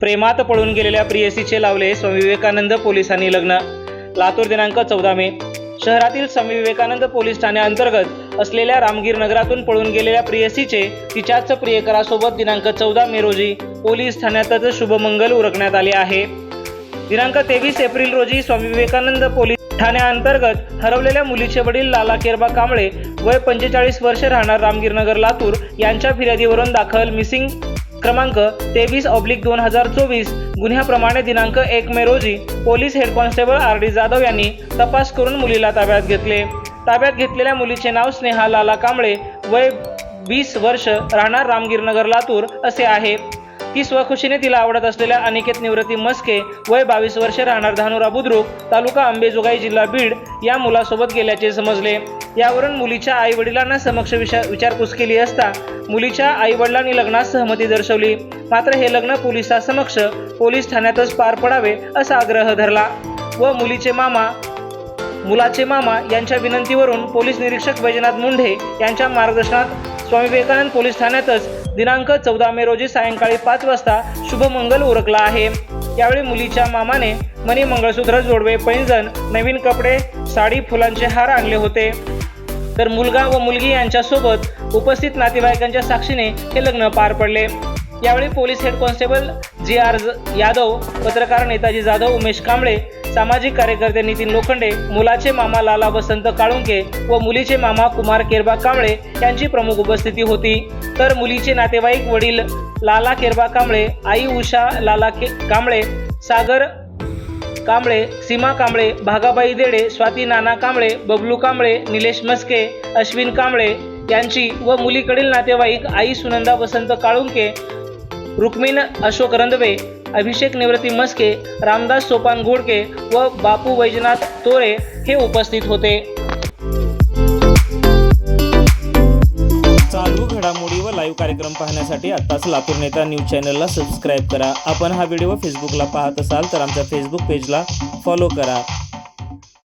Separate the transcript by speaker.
Speaker 1: प्रेमात पळून गेलेल्या प्रियसीचे लावले स्वामी विवेकानंद पोलिसांनी लग्न. लातूर दिनांक चौदा मे. शहरातील स्वामी विवेकानंद पोलीस ठाण्याअंतर्गत असलेल्या रामगीर नगरातून पळून गेलेल्या प्रियसीचे तिच्याच प्रियकरासोबत दिनांक चौदा मे रोजी पोलीस ठाण्यातच शुभमंगल उरकण्यात आले आहे. दिनांक तेवीस एप्रिल रोजी स्वामी विवेकानंद पोलीस ठाण्याअंतर्गत हरवलेल्या मुलीचे वडील लाला केरबा कांबळे वय पंचेचाळीस वर्ष राहणार रामगीरनगर लातूर यांच्या फिर्यादीवरून दाखल मिसिंग क्रमांक तेवीस ऑब्लिक दोन हजार चोवीस गुन्ह्याप्रमाणे दिनांक एक मे रोजी police head constable R D Jadhav यांनी तपास करून मुलीला ताब्यात घेतले. ताब्यात घेतलेल्या मुलीचे नाव स्नेहा लाला कांबळे वय वीस वर्ष राहणार रामगीरनगर लातूर असे आहे. ती स्वखुशीने तिला आवडत असलेल्या अनिकेत निवृत्ती मस्के वय बावीस वर्ष राहणार धानुरा बुद्रुक तालुका अंबेजोगाई जिल्हा बीड या मुलासोबत गेल्याचे समजले. यावरून मुलीच्या आई वडिलांना समक्ष विचार विचारपूस केली असता मुलीच्या आई वडिलांनी लग्नास सहमती दर्शवली. मात्र हे लग्न पोलिसासमक्ष पोलीस ठाण्यातच पार पडावे असा आग्रह धरला व मुलीचे मामा मुलाचे मामा यांच्या विनंतीवरून पोलीस निरीक्षक वैजनाथ मुंढे यांच्या मार्गदर्शनात स्वामी विवेकानंद पोलीस ठाण्यातच दिनांक चौदा मे रोजी सायंकाळी पाच वाजता शुभमंगल उरकला आहे. यावेळी मुलीच्या मामाने मनी मंगळसूत्र जोडवे पैंजण नवीन कपडे साडी फुलांचे हार आणले होते. तर मुलगा व मुलगी यांच्यासोबत उपस्थित नातेवाईकांच्या साक्षीने हे लग्न पार पडले. यावेळी police head constable G R Yadav पत्रकार नेताजी जाधव उमेश कांबळे सामाजिक कार्यकर्ते नितीन लोखंडे मुलाचे मामा लाला वसंत काळुंके व मुलीचे मामा कुमार केरबा कांबळे यांची प्रमुख उपस्थिती होती. तर मुलीचे नातेवाईक वडील लाला केरबा कांबळे आई उषा लाला के कांबळे सागर कांबळे सीमा कांबळे भागाबाई देडे स्वाती नाना कांबळे बबलू कांबळे निलेश मस्के अश्विन कांबळे यांची व मुलीकडील नातेवाईक आई सुनंदा वसंत काळुंके रुक्मिण अशोक रंदवे अभिषेक निवृत्ती मस्के रामदास सोपान घोडके व बापू वैजनाथ तोरे हे उपस्थित होते. चालू घडामोडी व लाईव्ह कार्यक्रम पाहण्यासाठी आत्ताच लातूर नेता न्यूज चॅनलला सबस्क्राईब करा. आपण हा व्हिडिओ फेसबुकला पाहत असाल तर आमच्या फेसबुक पेजला फॉलो करा.